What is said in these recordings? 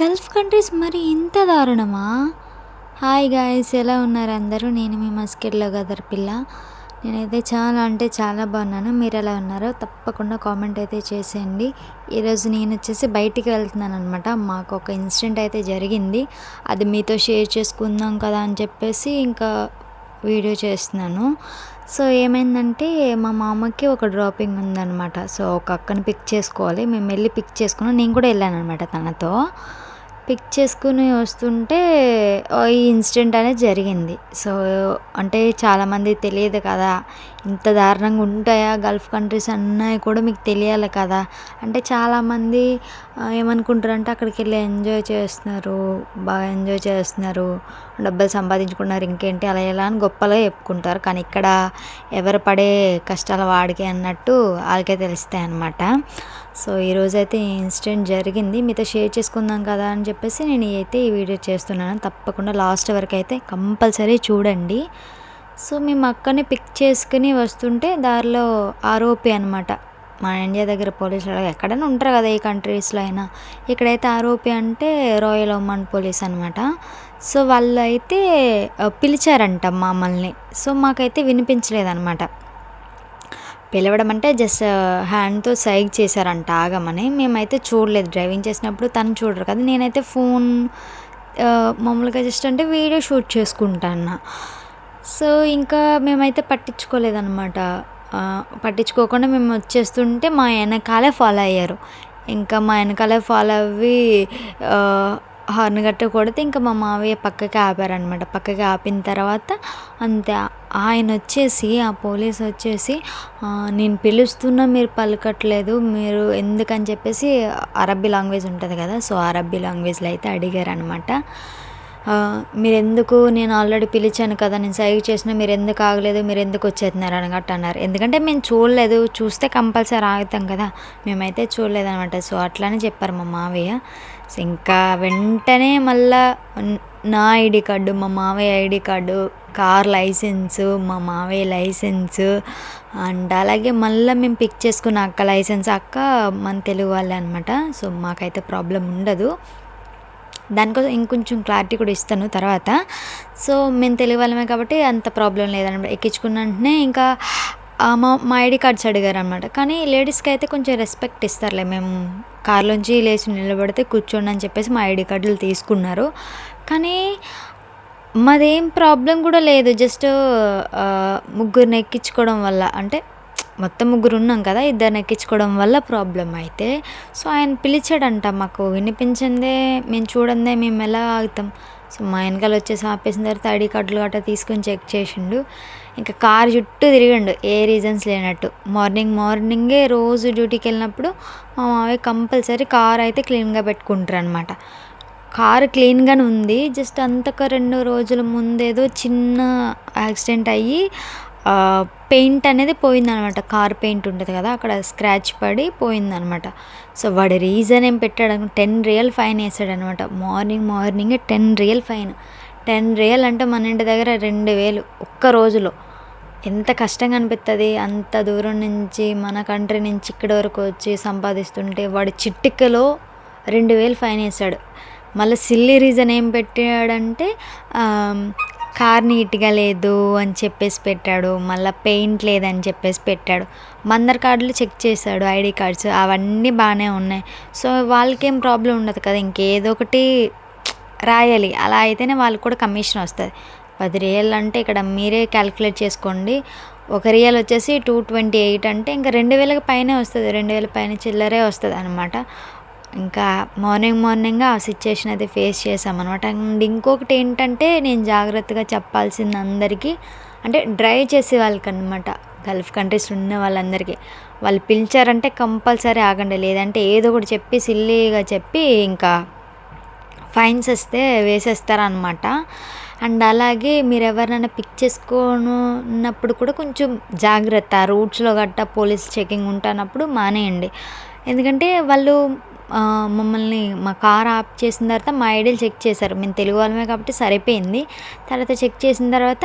Gulf countries మరి ఇంత దారుణమా? Hi guys ఎలా ఉన్నారు అందరూ? నేను మీ మస్కెట్లో గదర్ పిల్ల. నేనైతే చాలా అంటే చాలా బాగున్నాను. మీరు ఎలా ఉన్నారో తప్పకుండా కామెంట్ అయితే చేసేయండి. ఈరోజు నేను వచ్చేసి బయటికి వెళ్తున్నాను అనమాట మాకు ఒక ఇన్సిడెంట్ అయితే జరిగింది. అది మీతో షేర్ చేసుకుందాం కదా అని చెప్పేసి ఇంకా వీడియో చేస్తున్నాను. సో ఏమైందంటే మా మామకి ఒక డ్రాపింగ్ ఉందన్నమాట. సో ఒక అక్కని పిక్ చేసుకోవాలి. మేము వెళ్ళి పిక్ చేసుకున్నాం. నేను కూడా వెళ్ళాను అనమాట తనతో. పిక్ చేసుకుని వస్తుంటే ఈ ఇన్సిడెంట్ అనేది జరిగింది. సో అంటే చాలామంది తెలియదు కదా ఇంత దారుణంగా ఉంటాయా గల్ఫ్ కంట్రీస్ అన్నవి కూడా మీకు తెలియాలి కదా. అంటే చాలామంది ఆ, ఏమనుకుంటారంటే అక్కడికి వెళ్ళి ఎంజాయ్ చేస్తున్నారు బాగా ఎంజాయ్ చేస్తున్నారు డబ్బులు సంపాదించుకున్నారు ఇంకేంటి అలా ఎలా అని గొప్పగా చెప్పుకుంటారు. కానీ ఇక్కడ ఎవరు పడే కష్టాలు వాడికి అన్నట్టు వాళ్ళకే తెలుస్తాయి అన్నమాట. సో ఈరోజు అయితే ఈ ఇన్సిడెంట్ జరిగింది. మీతో షేర్ చేసుకుందాం కదా అని చెప్పేసి నేను అయితే ఈ వీడియో చేస్తున్నాను. తప్పకుండా లాస్ట్ వరకు అయితే కంపల్సరీ చూడండి. సో మేము అక్కడనే పిక్ చేసుకుని వస్తుంటే దారిలో ఆరోపి అనమాట మన ఇండియా దగ్గర పోలీసులు ఎక్కడైనా ఉంటారు కదా ఈ కంట్రీస్లో అయినా. ఇక్కడైతే ఆరోపి అంటే రాయల్ ఒమన్ పోలీస్ అనమాట సో వాళ్ళు అయితే పిలిచారంట మమ్మల్ని. సో మాకైతే వినిపించలేదన్నమాట. పిలవడం అంటే జస్ట్ హ్యాండ్తో సైగ్ చేశారంట ఆగమని. మేమైతే చూడలేదు. డ్రైవింగ్ చేసినప్పుడు తను చూడరు కదా. నేనైతే ఫోన్ మామూలుగా జస్ట్ అంటే వీడియో షూట్ చేసుకుంటాను సో ఇంకా మేమైతే పట్టించుకోలేదన్నమాట. పట్టించుకోకుండా మేము వచ్చేస్తుంటే మా వెనకాలే ఫాలో అయ్యారు. ఇంకా మా వెనకాలే ఫాలో అవ్వి హార్న్ గట్ట కొడితే ఇంకా మా మావయ్య పక్కకి ఆపారనమాట పక్కకి ఆపిన తర్వాత అంతే ఆయన వచ్చేసి ఆ పోలీస్ వచ్చేసి నేను పిలుస్తున్నా మీరు పలకట్లేదు మీరు ఎందుకని చెప్పేసి అరబ్బీ లాంగ్వేజ్ ఉంటుంది కదా సో అరబ్బీ లాంగ్వేజ్లో అయితే అడిగారు అనమాట మీరు ఎందుకు నేను ఆల్రెడీ పిలిచాను కదా నేను సైగ్ చేసిన మీరు ఎందుకు ఆగలేదు మీరు ఎందుకు వచ్చేస్తున్నారు అనగట్టు అన్నారు. ఎందుకంటే మేము చూడలేదు చూస్తే కంపల్సరీ ఆగుతాం కదా మేమైతే చూడలేదు అనమాట సో అట్లానే చెప్పారు మా మావయ్య. సో ఇంకా వెంటనే మళ్ళా నా ఐడి కార్డు మా మావయ్య ఐడి కార్డు కార్ లైసెన్సు మా మావయ్య లైసెన్సు అండ్ అలాగే మళ్ళీ మేము పిక్ చేసుకున్న అక్క లైసెన్స్ అక్క మన తెలుగు వాళ్ళే అనమాట సో మాకైతే ప్రాబ్లం ఉండదు. దానికోసం ఇంకొంచెం క్లారిటీ కూడా ఇస్తాను తర్వాత. సో మేము తెలుగు వాళ్ళమే కాబట్టి అంత ప్రాబ్లం లేదనమాట. ఎక్కించుకున్న వెంటనే ఇంకా మా మా ఐడి కార్డ్స్ అడిగారు అనమాట కానీ లేడీస్కి అయితే కొంచెం రెస్పెక్ట్ ఇస్తారులే. మేము కార్లోంచి లేచి నిలబడితే కూర్చోండి అని చెప్పేసి మా ఐడి కార్డులు తీసుకున్నారు. కానీ మాదేం ప్రాబ్లం కూడా లేదు. జస్ట్ ముగ్గురిని ఎక్కించుకోవడం వల్ల. అంటే మొత్తం ముగ్గురు ఉన్నాం కదా ఇద్దరిని ఎక్కించుకోవడం వల్ల ప్రాబ్లం అయితే. సో ఆయన పిలిచాడంట మాకు వినిపించిందే మేము చూడందే మేము ఎలా ఆగుతాం? సో మా వెనకాల వచ్చేసి ఆపేసిన తర్వాత ఐడి కార్డులు గట్రా తీసుకొని చెక్ చేసిండు. ఇంకా కార్ చుట్టూ తిరిగిండు ఏ రీజన్స్ లేనట్టు. మార్నింగ్ మార్నింగే రోజు డ్యూటీకి వెళ్ళినప్పుడు మా మావయ్య కంపల్సరీ కార్ అయితే క్లీన్గా పెట్టుకుంటారు అనమాట కారు క్లీన్గానే ఉంది జస్ట్ అంతక రెండు రోజుల ముందేదో చిన్న యాక్సిడెంట్ అయ్యి పెయింట్ అనేది పోయిందనమాట. కార్ పెయింట్ ఉంటుంది కదా అక్కడ స్క్రాచ్ పడి పోయిందనమాట. సో వాడి రీజన్ ఏం పెట్టాడు టెన్ రియల్ ఫైన్ వేసాడనమాట. మార్నింగ్ మార్నింగే ten riyal fine. Ten riyal అంటే మన ఇంటి దగ్గర రెండు వేలు ఒక్క రోజులో. ఎంత కష్టంగా అనిపిస్తుంది అంత దూరం నుంచి మన కంట్రీ నుంచి ఇక్కడి వరకు వచ్చి సంపాదిస్తుంటే వాడి చిట్టికలో రెండు వేలు ఫైన్ వేసాడు. మళ్ళీ సిల్లీ రీజన్ ఏం పెట్టాడంటే కార్ నీట్గా లేదు అని చెప్పేసి పెట్టాడు. మళ్ళీ పెయింట్ లేదని చెప్పేసి పెట్టాడు. మందర్ కార్డులు చెక్ చేశాడు ఐడి కార్డ్స్ అవన్నీ బాగానే ఉన్నాయి. సో వాళ్ళకేం ప్రాబ్లం ఉండదు కదా ఇంకేదో ఒకటి రాయాలి. అలా అయితేనే వాళ్ళకి కూడా కమిషన్ వస్తుంది. పది రియల్ అంటే ఇక్కడ మీరే క్యాలిక్యులేట్ చేసుకోండి. ఒక రియల్ వచ్చేసి టూ ట్వంటీ ఎయిట్ అంటే ఇంకా రెండు వేలకు పైనే వస్తుంది. రెండు వేల పైన చిల్లరే వస్తుంది అనమాట ఇంకా మార్నింగ్ మార్నింగ్ ఆ సిచ్యుయేషన్ అయితే ఫేస్ చేసామన్నమాట అండ్ ఇంకొకటి ఏంటంటే నేను జాగ్రత్తగా చెప్పాల్సింది అందరికీ అంటే డ్రైవ్ చేసే వాళ్ళకి అనమాట గల్ఫ్ కంట్రీస్ ఉన్న వాళ్ళందరికీ. వాళ్ళు పిలిచారంటే కంపల్సరీ ఆగండి. లేదంటే ఏదో ఒకటి చెప్పి సిల్లీగా చెప్పి ఇంకా ఫైన్స్ వస్తే వేసేస్తారనమాట అండ్ అలాగే మీరు ఎవరినైనా పిక్ చేసుకోనున్నప్పుడు కూడా కొంచెం జాగ్రత్త. రూట్స్లో గట్టా పోలీస్ చెకింగ్ ఉంటున్నప్పుడు మానేయండి. ఎందుకంటే వాళ్ళు మమ్మల్ని మా కార్ ఆప్ చేసిన తర్వాత మా ఐడీలు చెక్ చేశారు. మేము తెలుగు వాళ్ళమే కాబట్టి సరిపోయింది. తర్వాత చెక్ చేసిన తర్వాత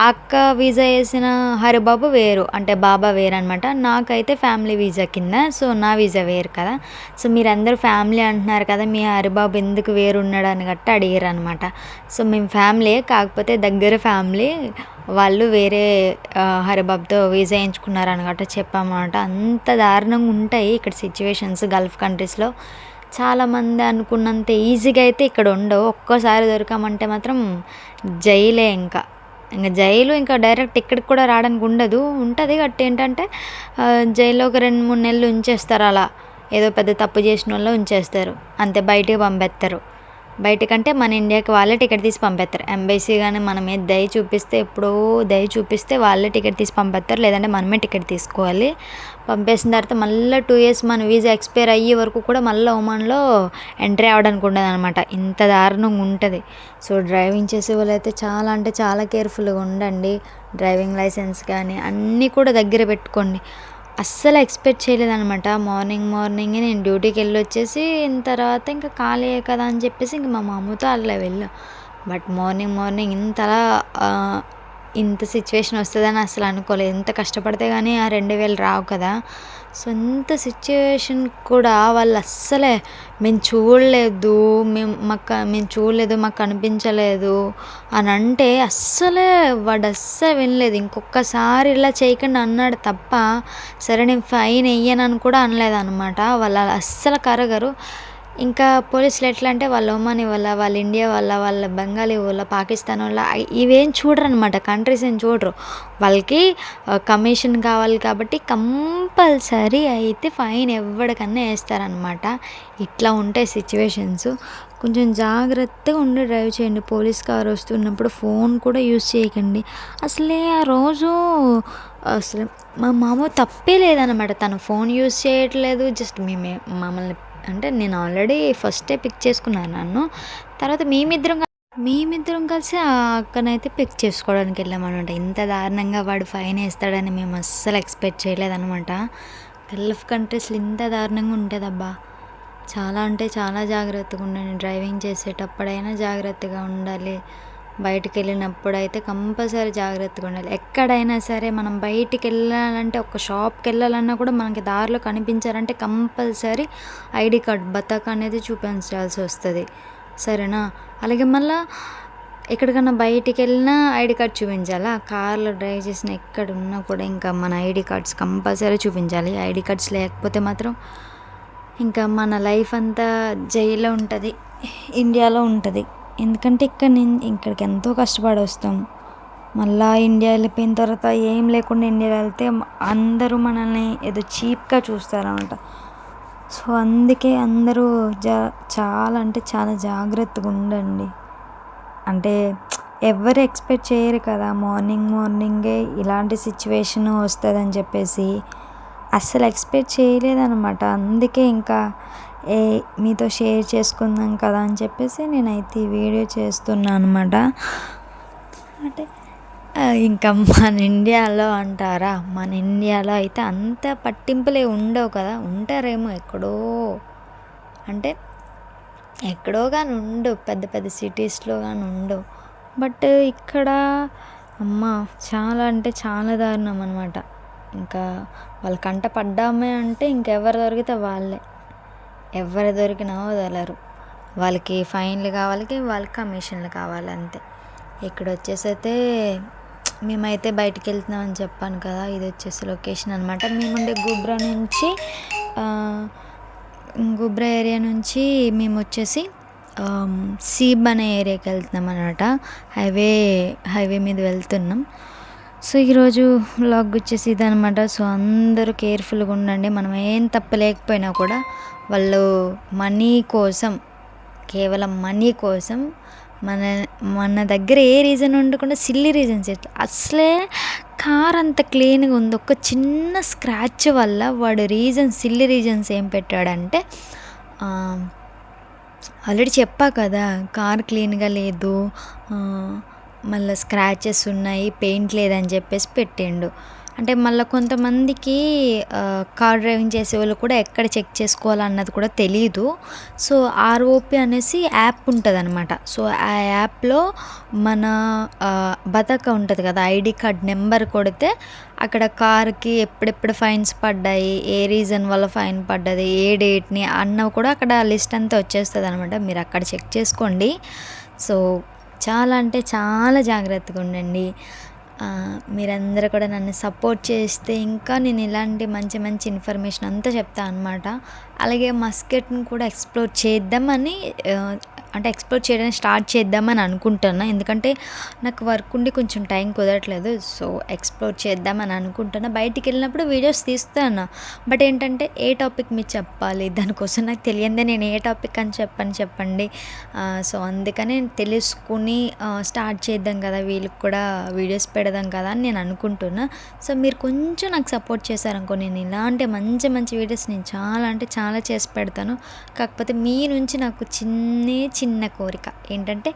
ఆ అక్క వీసా వేసిన హరిబాబు వేరు. అంటే బాబా వేరు అనమాట నాకైతే ఫ్యామిలీ వీసా కింద సో నా వీసా వేరు కదా. సో మీరందరూ ఫ్యామిలీ అంటున్నారు కదా మీ హరిబాబు ఎందుకు వేరు ఉన్నాడు అని గట్ట అడిగారు అనమాట సో మేము ఫ్యామిలీ కాకపోతే దగ్గర ఫ్యామిలీ. వాళ్ళు వేరే హరిబాబ్తో హరిబాబుతో వీసా వేయించుకున్నారు అనమాట చెప్పామన్నమాట. అంత దారుణంగా ఉంటాయి ఇక్కడ సిచ్యువేషన్స్ గల్ఫ్ కంట్రీస్లో చాలామంది అనుకున్నంత ఈజీగా అయితే ఇక్కడ ఉండవు. ఒక్కసారి దొరికామంటే మాత్రం జైలే ఇంకా. ఇంకా జైలు ఇంకా డైరెక్ట్ ఇక్కడికి కూడా రావడానికి ఉండదు. ఉంటుంది బట్ ఏంటంటే జైల్లో ఒక రెండు మూడు నెలలు ఉంచేస్తారు అలా. ఏదో పెద్ద తప్పు చేసిన వాళ్ళు ఉంచేస్తారు. అంతే బయటికి పంపేస్తారు. బయటకంటే మన ఇండియాకి వాళ్ళే టికెట్ తీసి పంపేస్తారు ఎంబైసీ కానీ మన మీద దయ చూపిస్తే ఎప్పుడో దయ చూపిస్తే వాళ్ళే టికెట్ తీసి పంపేస్తారు లేదంటే మనమే టికెట్ తీసుకోవాలి. పంపేసిన తర్వాత మళ్ళీ టూ ఇయర్స్ మన వీసా ఎక్స్పైర్ అయ్యే వరకు కూడా మళ్ళీ ఒమాన్లో ఎంట్రీ అవ్వడానికి ఉండదు అనమాట ఇంత దారుణంగా ఉంటుంది. సో డ్రైవింగ్ చేసే వాళ్ళు అయితే చాలా అంటే చాలా కేర్ఫుల్గా ఉండండి. డ్రైవింగ్ లైసెన్స్ కానీ అన్నీ కూడా దగ్గర పెట్టుకోండి. అస్సలు ఎక్స్పెక్ట్ చేయలేదనమాట మార్నింగ్ మార్నింగే నేను డ్యూటీకి వెళ్ళి వచ్చేసి ఇంత తర్వాత ఇంకా ఖాళీ కదా అని చెప్పేసి ఇంక మా మామతో అలా వెళ్ళాం. బట్ మార్నింగ్ మార్నింగ్ ఇంతలా ఇంత సిచ్యువేషన్ వస్తుందని అసలు అనుకోలేదు. ఎంత కష్టపడితే కానీ ఆ రెండు వేలు రావు కదా. సొంత సిచ్యువేషన్ కూడా వాళ్ళు అస్సలే మేము చూడలేదు మేము మాకు మేము చూడలేదు మాకు కనిపించలేదు అని అంటే అస్సలే వాడు అస్సలు వినలేదు. ఇంకొకసారి ఇలా చేయకుండా అన్నాడు తప్ప సరే నేను ఫైన్ వెయ్యనని కూడా అనలేదు అనమాట వాళ్ళు అలా అస్సలు కరగరు. ఇంకా పోలీసులు ఎట్లా అంటే వాళ్ళ ఒమాని వాళ్ళ వాళ్ళ ఇండియా వాళ్ళ వాళ్ళ బెంగాలీ వాళ్ళ పాకిస్తాన్ వాళ్ళ ఇవేం చూడరు అనమాట కంట్రీస్ ఏం చూడరు. వాళ్ళకి కమిషన్ కావాలి కాబట్టి కంపల్సరీ అయితే ఫైన్ ఎవరికన్నా వేస్తారనమాట ఇట్లా ఉంటాయి సిచ్యువేషన్స్. కొంచెం జాగ్రత్తగా ఉండి డ్రైవ్ చేయండి. పోలీస్ కార్ వస్తున్నప్పుడు ఫోన్ కూడా యూజ్ చేయకండి. అసలే ఆ రోజు అసలు మా మామ తప్పే లేదనమాట తను ఫోన్ యూజ్ చేయట్లేదు. జస్ట్ మేమే మమ్మల్ని అంటే నేను ఆల్రెడీ ఫస్టే పిక్ చేసుకున్నాను నన్ను. తర్వాత మేమిద్దరం మేమిద్దరం కలిసి ఆ అక్కనైతే పిక్ చేసుకోవడానికి వెళ్ళామన్నమాట ఇంత దారుణంగా వాడు ఫైన్ వేస్తాడని మేము అస్సలు ఎక్స్పెక్ట్ చేయలేదన్నమాట. గల్ఫ్ కంట్రీస్లో ఇంత దారుణంగా ఉంటుందబ్బా చాలా అంటే చాలా జాగ్రత్తగా ఉండండి. డ్రైవింగ్ చేసేటప్పుడైనా జాగ్రత్తగా ఉండాలి. బయటికి వెళ్ళినప్పుడు అయితే కంపల్సరీ జాగ్రత్తగా ఉండాలి. ఎక్కడైనా సరే మనం బయటికి వెళ్ళాలంటే ఒక షాప్కి వెళ్ళాలన్నా కూడా మనకి దారిలో కనిపించాలంటే కంపల్సరీ ఐడి కార్డ్ బతక అనేది చూపించాల్సి వస్తుంది. సరేనా? అలాగే మళ్ళీ ఎక్కడికన్నా బయటికి వెళ్ళినా ఐడి కార్డ్ చూపించాలా? కార్లో డ్రైవ్ చేసిన ఎక్కడ ఉన్నా కూడా ఇంకా మన ఐడి కార్డ్స్ కంపల్సరీ చూపించాలి. ఐడి కార్డ్స్ లేకపోతే మాత్రం ఇంకా మన లైఫ్ అంతా జైల్లో ఉంటుంది. ఇండియాలో ఉంటుంది. ఎందుకంటే ఇక్కడ నేను ఇక్కడికి ఎంతో కష్టపడి వస్తాం. మళ్ళా ఇండియా వెళ్ళిపోయిన తర్వాత ఏం లేకుండా ఇండియా వెళ్తే అందరూ మనల్ని ఏదో చీప్గా చూస్తారనమాట సో అందుకే అందరూ జా చాలా అంటే చాలా జాగ్రత్తగా ఉండండి. అంటే ఎవరు ఎక్స్పెక్ట్ చేయరు కదా మార్నింగ్ మార్నింగే ఇలాంటి సిచ్యువేషన్ వస్తుందని చెప్పేసి. అస్సలు ఎక్స్పెక్ట్ చేయలేదన్నమాట. అందుకే ఇంకా ఏ మీతో షేర్ చేసుకుందాం కదా అని చెప్పేసి నేనైతే ఈ వీడియో చేస్తున్నాను అనమాట అంటే ఇంకా మన ఇండియాలో అంటారా? మన ఇండియాలో అయితే అంత పట్టింపులే ఉండవు కదా. ఉంటారేమో ఎక్కడో. అంటే ఎక్కడో కానీ ఉండవు పెద్ద పెద్ద సిటీస్లో కానీ ఉండవు బట్ ఇక్కడ అమ్మ చాలా అంటే చాలా దారుణం అనమాట ఇంకా వాళ్ళ కంట పడ్డామే అంటే ఇంకెవరు దొరికితే వాళ్ళే. ఎవరు దొరికినా వదలరు. వాళ్ళకి ఫైన్లు కావాలి వాళ్ళకి కమిషన్లు కావాలి అంతే ఇక్కడ వచ్చేసి అయితే మేమైతే బయటికి వెళ్తున్నామని చెప్పాను కదా ఇది వచ్చేసి లొకేషన్ అనమాట మేముండే గుబ్రా నుంచి ఆ, గుబ్రా ఏరియా నుంచి మేము వచ్చేసి సీబ్ అనే ఏరియాకి వెళ్తున్నాం అనమాట హైవే హైవే మీద వెళ్తున్నాం. సో ఈరోజు లాగ్ వచ్చేసి ఇదనమాట సో అందరూ కేర్ఫుల్గా ఉండండి. మనం ఏం తప్పలేకపోయినా కూడా వాళ్ళు మనీ కోసం కేవలం మనీ కోసం మన మన దగ్గర ఏ రీజన్ ఉండకుండా సిల్లీ రీజన్స్ అసలే కార్ అంత క్లీన్గా ఉంది. ఒక చిన్న స్క్రాచ్ వల్ల వాడు రీజన్ సిల్లీ రీజన్స్ ఏం పెట్టాడంటే ఆల్రెడీ చెప్పా కదా కార్ క్లీన్గా లేదు మళ్ళీ స్క్రాచెస్ ఉన్నాయి పెయింట్ లేదని చెప్పేసి పెట్టిండు. అంటే మళ్ళీ కొంతమందికి కార్ డ్రైవింగ్ చేసే వాళ్ళు కూడా ఎక్కడ చెక్ చేసుకోవాలన్నది కూడా తెలియదు సో ఆర్ఓపి అనేసి యాప్ ఉంటుంది అనమాట సో ఆ యాప్లో మన బతక ఉంటుంది కదా ఐడి కార్డ్ నెంబర్ కొడితే అక్కడ కార్కి ఎప్పుడెప్పుడు ఫైన్స్ పడ్డాయి ఏ రీజన్ వల్ల ఫైన్ పడ్డది ఏ డేట్ని అన్న కూడా అక్కడ లిస్ట్ అంతా వచ్చేస్తుంది అనమాట మీరు అక్కడ చెక్ చేసుకోండి. సో చాలా అంటే చాలా జాగ్రత్తగా ఉండండి. మీరందరూ కూడా నన్ను సపోర్ట్ చేస్తే ఇంకా నేను ఇలాంటి మంచి మంచి ఇన్ఫర్మేషన్ అంతా చెప్తాను అనమాట అలాగే మస్కెట్ని కూడా ఎక్స్ప్లోర్ చేద్దామని అంటే ఎక్స్ప్లోర్ చేయడానికి స్టార్ట్ చేద్దామని అనుకుంటున్నా. ఎందుకంటే నాకు వర్క్ ఉండి కొంచెం టైం కుదరట్లేదు. సో ఎక్స్ప్లోర్ చేద్దామని అనుకుంటున్నా. బయటికి వెళ్ళినప్పుడు వీడియోస్ తీస్తాను. బట్ ఏంటంటే ఏ టాపిక్ మీరు చెప్పాలి? దానికోసం నాకు తెలియందే నేను ఏ టాపిక్ అని చెప్పని చెప్పండి. సో అందుకనే తెలుసుకుని స్టార్ట్ చేద్దాం కదా. వీళ్ళకి కూడా వీడియోస్ పెడదాం కదా అని నేను అనుకుంటున్నా. సో మీరు కొంచెం నాకు సపోర్ట్ చేశారనుకో నేను ఇలాంటి మంచి మంచి వీడియోస్ నేను చాలా అంటే చాలా చేసి పెడతాను. కాకపోతే మీ నుంచి నాకు చిన్న చిన్న కోరిక. ఏంటంటే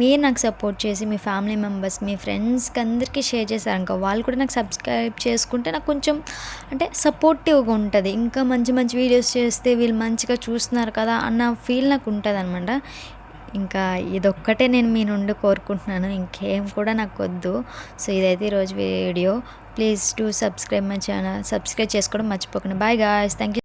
మీరు నాకు సపోర్ట్ చేసి మీ ఫ్యామిలీ మెంబర్స్ మీ ఫ్రెండ్స్కి అందరికీ షేర్ చేశారనుకో వాళ్ళు కూడా నాకు సబ్స్క్రైబ్ చేసుకుంటే నాకు కొంచెం అంటే సపోర్టివ్గా ఉంటుంది. ఇంకా మంచి మంచి వీడియోస్ చేస్తే వీళ్ళు మంచిగా చూస్తున్నారు కదా అన్న ఫీల్ నాకు ఉంటుంది అనమాట ఇంకా ఇదొక్కటే నేను మీ నుండి కోరుకుంటున్నాను. ఇంకేం కూడా నాకు వద్దు. సో ఇదైతే ఈరోజు video. Please to subscribe my channel. Subscribe చేసుకోవడం మర్చిపోకండి. Bye guys. Thank you